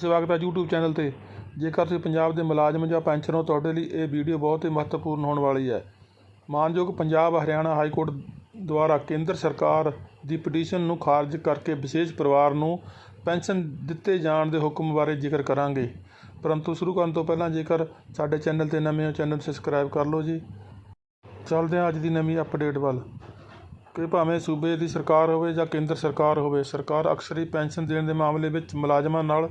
ਸਵਾਗਤ ਹੈ YouTube channel ਤੇ। ਜੇਕਰ ਤੁਸੀਂ ਪੰਜਾਬ ਦੇ ਮੁਲਾਜ਼ਮ ਜਾਂ ਪੈਨਸ਼ਨਰ ਹੋ, ਤੁਹਾਡੇ ਲਈ ਇਹ ਵੀਡੀਓ ਬਹੁਤ ਹੀ ਮਹੱਤਵਪੂਰਨ ਹੋਣ ਵਾਲੀ ਹੈ। ਮਾਨਯੋਗ ਪੰਜਾਬ, ਹਰਿਆਣਾ ਹਾਈ ਕੋਰਟ ਦੁਆਰਾ ਕੇਂਦਰ ਸਰਕਾਰ ਦੀ ਪਟੀਸ਼ਨ ਨੂੰ ਖਾਰਜ ਕਰਕੇ ਵਿਸ਼ੇਸ਼ ਪਰਿਵਾਰ ਨੂੰ ਪੈਨਸ਼ਨ ਦਿੱਤੇ ਜਾਣ ਦੇ ਹੁਕਮ ਬਾਰੇ ਜ਼ਿਕਰ ਕਰਾਂਗੇ। ਪਰੰਤੂ ਸ਼ੁਰੂ ਕਰਨ ਤੋਂ ਪਹਿਲਾਂ ਜੇਕਰ ਸਾਡੇ ਚੈਨਲ ਤੇ ਨਵੇਂ ਹੋ, ਚੈਨਲ ਸਬਸਕ੍ਰਾਈਬ ਕਰ ਲਓ ਜੀ। ਚੱਲਦੇ ਹਾਂ ਅੱਜ ਦੀ ਨਵੀਂ ਅਪਡੇਟ ਵੱਲ। ਕਿ ਭਾਵੇਂ ਸੂਬੇ ਦੀ ਸਰਕਾਰ ਹੋਵੇ ਜਾਂ ਕੇਂਦਰ ਸਰਕਾਰ ਹੋਵੇ, ਸਰਕਾਰ ਅਕਸਰ ਹੀ ਪੈਨਸ਼ਨ ਦੇਣ ਦੇ ਮਾਮਲੇ ਵਿੱਚ ਮੁਲਾਜ਼ਮਾਂ ਨਾਲ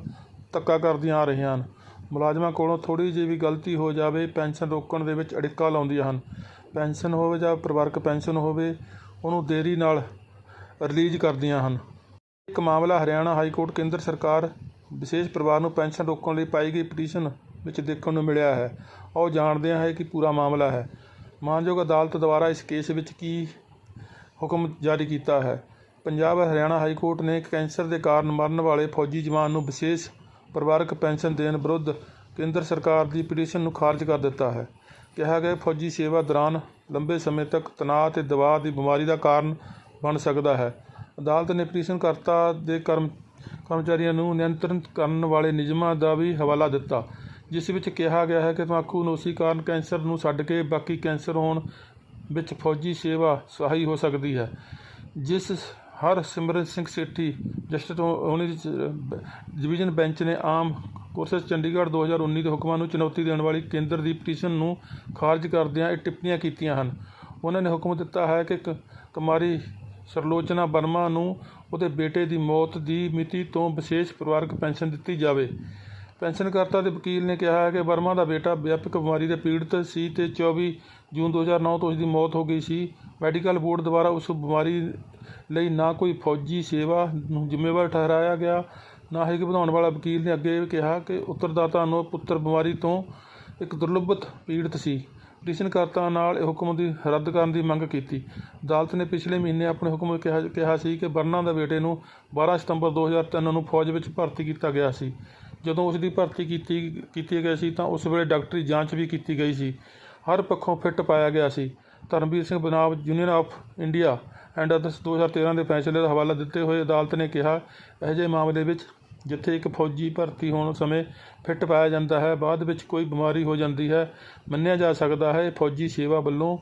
ਧੱਕਾ ਕਰਦੀਆਂ ਆ ਰਹੀਆਂ ਹਨ। ਮੁਲਾਜ਼ਮਾਂ ਕੋਲੋਂ ਥੋੜ੍ਹੀ ਜਿਹੀ ਵੀ ਗਲਤੀ ਹੋ ਜਾਵੇ, ਪੈਨਸ਼ਨ ਰੋਕਣ ਦੇ ਵਿੱਚ ਅੜਿੱਕਾ ਲਾਉਂਦੀਆਂ ਹਨ। ਪੈਨਸ਼ਨ ਹੋਵੇ ਜਾਂ ਪਰਿਵਾਰਕ ਪੈਨਸ਼ਨ ਹੋਵੇ, ਉਹਨੂੰ ਦੇਰੀ ਨਾਲ ਰਿਲੀਜ਼ ਕਰਦੀਆਂ ਹਨ। ਇੱਕ ਮਾਮਲਾ ਹਰਿਆਣਾ ਹਾਈ ਕੋਰਟ ਕੇਂਦਰ ਸਰਕਾਰ ਵਿਸ਼ੇਸ਼ ਪਰਿਵਾਰ ਨੂੰ ਪੈਨਸ਼ਨ ਰੋਕਣ ਲਈ ਪਾਈ ਗਈ ਪਟੀਸ਼ਨ ਵਿੱਚ ਦੇਖਣ ਨੂੰ ਮਿਲਿਆ ਹੈ। ਉਹ ਜਾਣਦੇ ਹਾਂ ਕਿ ਪੂਰਾ ਮਾਮਲਾ ਹੈ। ਮਾਨਯੋਗ ਅਦਾਲਤ ਦੁਆਰਾ ਇਸ ਕੇਸ ਵਿੱਚ ਕੀ ਹੁਕਮ ਜਾਰੀ ਕੀਤਾ ਹੈ? ਪੰਜਾਬ ਹਰਿਆਣਾ ਹਾਈ ਕੋਰਟ ਨੇ ਕੈਂਸਰ ਦੇ ਕਾਰਨ ਮਰਨ ਵਾਲੇ ਫੌਜੀ ਜਵਾਨ ਨੂੰ ਵਿਸ਼ੇਸ਼ ਪਰਿਵਾਰਕ ਪੈਨਸ਼ਨ ਦੇਣ ਵਿਰੁੱਧ ਕੇਂਦਰ ਸਰਕਾਰ ਦੀ ਪਟੀਸ਼ਨ ਨੂੰ ਖਾਰਜ ਕਰ ਦਿੱਤਾ ਹੈ। ਕਿਹਾ ਗਿਆ ਫੌਜੀ ਸੇਵਾ ਦੌਰਾਨ ਲੰਬੇ ਸਮੇਂ ਤੱਕ ਤਣਾਅ ਅਤੇ ਦਬਾਅ ਦੀ ਬਿਮਾਰੀ ਦਾ ਕਾਰਨ ਬਣ ਸਕਦਾ ਹੈ। ਅਦਾਲਤ ਨੇ ਪਟੀਸ਼ਨਕਰਤਾ ਦੇ ਕਰਮ, ਕਰਮਚਾਰੀਆਂ ਨੂੰ ਨਿਯੰਤਰਿਤ ਕਰਨ ਵਾਲੇ ਨਿਯਮਾਂ ਦਾ ਵੀ ਹਵਾਲਾ ਦਿੱਤਾ, ਜਿਸ ਵਿੱਚ ਕਿਹਾ ਗਿਆ ਹੈ ਕਿ ਤੰਬਾਕੂ ਨੋਸ਼ੀ ਕਾਰਨ ਕੈਂਸਰ ਨੂੰ ਛੱਡ ਕੇ ਬਾਕੀ ਕੈਂਸਰ ਹੋਣ ਵਿੱਚ ਫੌਜੀ ਸੇਵਾ ਸਹਾਈ ਹੋ ਸਕਦੀ ਹੈ, ਜਿਸ ਹਰ ਸਿਮਰਨ ਸਿੰਘ ਸੇਠੀ ਜਸਟਿਸ ਹੋਣੀ ਡਿਵੀਜ਼ਨ ਬੈਂਚ ਨੇ ਆਮ ਕੋਰਸਸ ਚੰਡੀਗੜ੍ਹ 2019 ਦੇ ਹੁਕਮਾਂ ਨੂੰ ਚੁਣੌਤੀ ਦੇਣ ਵਾਲੀ ਕੇਂਦਰ ਦੀ ਪਟੀਸ਼ਨ ਨੂੰ ਖਾਰਜ ਕਰਦਿਆਂ ਇਹ ਟਿੱਪਣੀਆਂ ਕੀਤੀਆਂ ਹਨ। ਉਹਨਾਂ ਨੇ ਹੁਕਮ ਦਿੱਤਾ ਹੈ ਕਿ ਕ- ਕੁਮਾਰੀ ਸਰਲੋਚਨਾ ਵਰਮਾ ਨੂੰ ਉਹਦੇ ਬੇਟੇ ਦੀ ਮੌਤ ਦੀ ਮਿਤੀ ਤੋਂ ਵਿਸ਼ੇਸ਼ ਪਰਿਵਾਰਕ ਪੈਨਸ਼ਨ ਦਿੱਤੀ ਜਾਵੇ। ਪੈਨਸ਼ਨਕਰਤਾ ਦੇ ਵਕੀਲ ਨੇ ਕਿਹਾ ਹੈ ਕਿ ਵਰਮਾ ਦਾ ਬੇਟਾ ਵਿਆਪਕ ਬਿਮਾਰੀ ਦੇ ਪੀੜਤ ਸੀ ਤੇ 24 ਜੂਨ 2009 ਤੋਂ ਉਸ ਦੀ ਮੌਤ ਹੋ ਗਈ ਸੀ। ਮੈਡੀਕਲ ਬੋਰਡ ਦੁਆਰਾ ਉਸ ਬਿਮਾਰੀ ਲਈ ਨਾ ਕੋਈ ਫੌਜੀ ਸੇਵਾ ਨੂੰ ਜ਼ਿੰਮੇਵਾਰ ਠਹਿਰਾਇਆ ਗਿਆ, ਨਾ ਹੀ ਕਿ ਵਧਾਉਣ ਵਾਲਾ ਵਕੀਲ ਨੇ ਅੱਗੇ ਇਹ ਕਿਹਾ ਕਿ ਉੱਤਰਦਾਤਾ ਨੂੰ ਪੁੱਤਰ ਬਿਮਾਰੀ ਤੋਂ ਇੱਕ ਦੁਰਲਭਤ ਪੀੜਤ ਸੀ। ਪਟੀਸ਼ਨਕਰਤਾ ਨਾਲ ਇਹ ਹੁਕਮ ਦੀ ਰੱਦ ਕਰਨ ਦੀ ਮੰਗ ਕੀਤੀ। ਅਦਾਲਤ ਨੇ ਪਿਛਲੇ ਮਹੀਨੇ ਆਪਣੇ ਹੁਕਮ ਵਿੱਚ ਕਿਹਾ ਕਿਹਾ ਸੀ ਕਿ ਵਰਨਾ ਦੇ ਬੇਟੇ ਨੂੰ 12 ਸਤੰਬਰ 2003 ਨੂੰ ਫੌਜ ਵਿੱਚ ਭਰਤੀ ਕੀਤਾ ਗਿਆ ਸੀ। ਜਦੋਂ ਉਸ ਦੀ ਭਰਤੀ ਕੀਤੀ ਕੀਤੀ ਗਈ ਸੀ ਤਾਂ ਉਸ ਵੇਲੇ ਡਾਕਟਰੀ ਜਾਂਚ ਵੀ ਕੀਤੀ ਗਈ ਸੀ। ਹਰ ਪੱਖੋਂ ਫਿੱਟ ਪਾਇਆ ਗਿਆ ਸੀ। Dharamvir Singh ਬਨਾਮ union of India and others 2013 ਦੇ ਫੈਸਲੇ ਦਾ ਹਵਾਲਾ ਦਿੱਤੇ ਹੋਏ ਅਦਾਲਤ ਨੇ ਕਿਹਾ, ਇਹੋ ਜਿਹੇ ਮਾਮਲੇ ਵਿੱਚ ਜਿੱਥੇ ਇੱਕ ਫੌਜੀ ਭਰਤੀ ਹੋਣ ਸਮੇਂ ਫਿੱਟ ਪਾਇਆ ਜਾਂਦਾ ਹੈ, ਬਾਅਦ ਵਿੱਚ ਕੋਈ ਬਿਮਾਰੀ ਹੋ ਜਾਂਦੀ ਹੈ, ਮੰਨਿਆ ਜਾ ਸਕਦਾ ਹੈ ਫੌਜੀ ਸੇਵਾ ਵੱਲੋਂ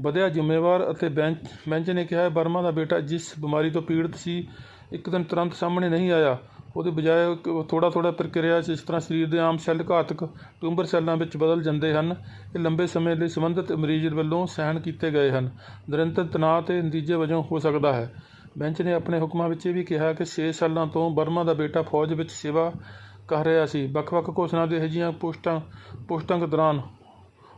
ਵਧਿਆ ਜ਼ਿੰਮੇਵਾਰ ਅਤੇ ਬੈਂਚ ਬੈਂਚ ਨੇ ਕਿਹਾ ਹੈ ਬਰਮਾ ਦਾ ਬੇਟਾ ਜਿਸ ਬਿਮਾਰੀ ਤੋਂ ਪੀੜਤ ਸੀ, ਇੱਕ ਦਿਨ ਤੁਰੰਤ ਸਾਹਮਣੇ ਨਹੀਂ ਆਇਆ। ਉਹਦੇ ਬਜਾਏ ਥੋੜਾ ਥੋੜਾ ਪ੍ਰਕਿਰਿਆ 'ਚ ਇਸ ਤਰ੍ਹਾਂ ਸਰੀਰ ਦੇ ਆਮ ਸੈੱਲ ਘਾਤਕ ਟਿਊਮਰ ਸੈੱਲਾਂ ਵਿੱਚ ਬਦਲ ਜਾਂਦੇ ਹਨ। ਇਹ ਲੰਬੇ ਸਮੇਂ ਲਈ ਸੰਬੰਧਿਤ ਮਰੀਜ਼ ਵੱਲੋਂ ਸਹਿਣ ਕੀਤੇ ਗਏ ਹਨ। ਨਿਰੰਤਰ ਤਣਾਅ ਤੇ ਨਤੀਜੇ ਵਜੋਂ ਹੋ ਸਕਦਾ ਹੈ। ਬੈਂਚ ਨੇ ਆਪਣੇ ਹੁਕਮਾਂ ਵਿੱਚ ਇਹ ਵੀ ਕਿਹਾ ਕਿ 6 ਸਾਲਾਂ ਤੋਂ ਬਰਮਾ ਦਾ ਬੇਟਾ ਫੌਜ ਵਿੱਚ ਸੇਵਾ ਕਰ ਰਿਹਾ ਸੀ। ਵੱਖ-ਵੱਖ ਘੋਸ਼ਣਾ ਦੇ ਅਜਿਹੀਆਂ ਪੋਸਟਾਂ ਪੋਸਟਾਂ ਦੌਰਾਨ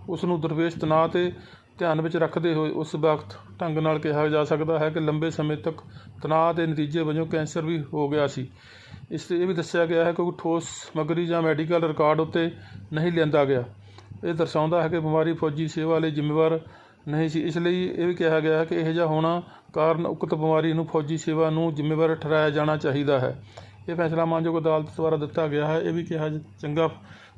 ਉਸ ਨੂੰ ਦਰਵੇਸ਼ ਤਣਾਅ ਤੇ ਧਿਆਨ ਵਿੱਚ ਰੱਖਦੇ ਹੋਏ ਉਸ ਵਕਤ ਢੰਗ ਨਾਲ ਕਿਹਾ ਜਾ ਸਕਦਾ ਹੈ ਕਿ ਲੰਬੇ ਸਮੇਂ ਤੱਕ ਤਣਾਅ ਦੇ ਨਤੀਜੇ ਵਜੋਂ ਕੈਂਸਰ ਵੀ ਹੋ ਗਿਆ ਸੀ। ਇਸ ਤੇ ਇਹ ਵੀ ਦੱਸਿਆ ਗਿਆ ਹੈ ਕਿ ਕੋਈ ਠੋਸ ਸਮੱਗਰੀ ਜਾਂ ਮੈਡੀਕਲ ਰਿਕਾਰਡ ਉੱਤੇ ਨਹੀਂ ਲਿਆਂਦਾ ਗਿਆ। ਇਹ ਦਰਸਾਉਂਦਾ ਹੈ ਕਿ ਬਿਮਾਰੀ ਫੌਜੀ ਸੇਵਾ ਲਈ ਜ਼ਿੰਮੇਵਾਰ ਨਹੀਂ ਸੀ। ਇਸ ਲਈ ਇਹ ਵੀ ਕਿਹਾ ਗਿਆ ਹੈ ਕਿ ਇਹ ਜਿਹਾ ਹੋਣਾ ਕਾਰਨ ਉਕਤ ਬਿਮਾਰੀ ਨੂੰ ਫੌਜੀ ਸੇਵਾ ਨੂੰ ਜ਼ਿੰਮੇਵਾਰ ਠਹਿਰਾਇਆ ਜਾਣਾ ਚਾਹੀਦਾ ਹੈ। ਇਹ ਫੈਸਲਾ ਮਾਨਯੋਗ ਅਦਾਲਤ ਦੁਆਰਾ ਦਿੱਤਾ ਗਿਆ ਹੈ। ਇਹ ਵੀ ਕਿਹਾ ਚੰਗਾ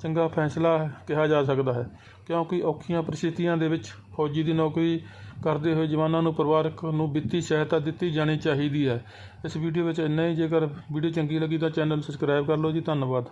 ਚੰਗਾ ਫੈਸਲਾ ਕਿਹਾ ਜਾ ਸਕਦਾ ਹੈ। ਕਿਉਂਕਿ ਔਖੀਆਂ ਪਰਿਸਥਿਤੀਆਂ ਦੇ ਵਿੱਚ ਫੌਜੀ ਦੀ ਨੌਕਰੀ ਕਰਦੇ ਹੋਏ ਜਵਾਨਾਂ ਨੂੰ, ਪਰਿਵਾਰਕ ਨੂੰ ਵਿੱਤੀ ਸਹਾਇਤਾ ਦਿੱਤੀ ਜਾਣੀ ਚਾਹੀਦੀ ਹੈ। ਇਸ ਵੀਡੀਓ ਵਿੱਚ ਇੰਨਾ ਹੀ। ਜੇਕਰ ਵੀਡੀਓ ਚੰਗੀ ਲੱਗੀ ਤਾਂ ਚੈਨਲ ਸਬਸਕ੍ਰਾਈਬ ਕਰ ਲਓ ਜੀ। ਧੰਨਵਾਦ।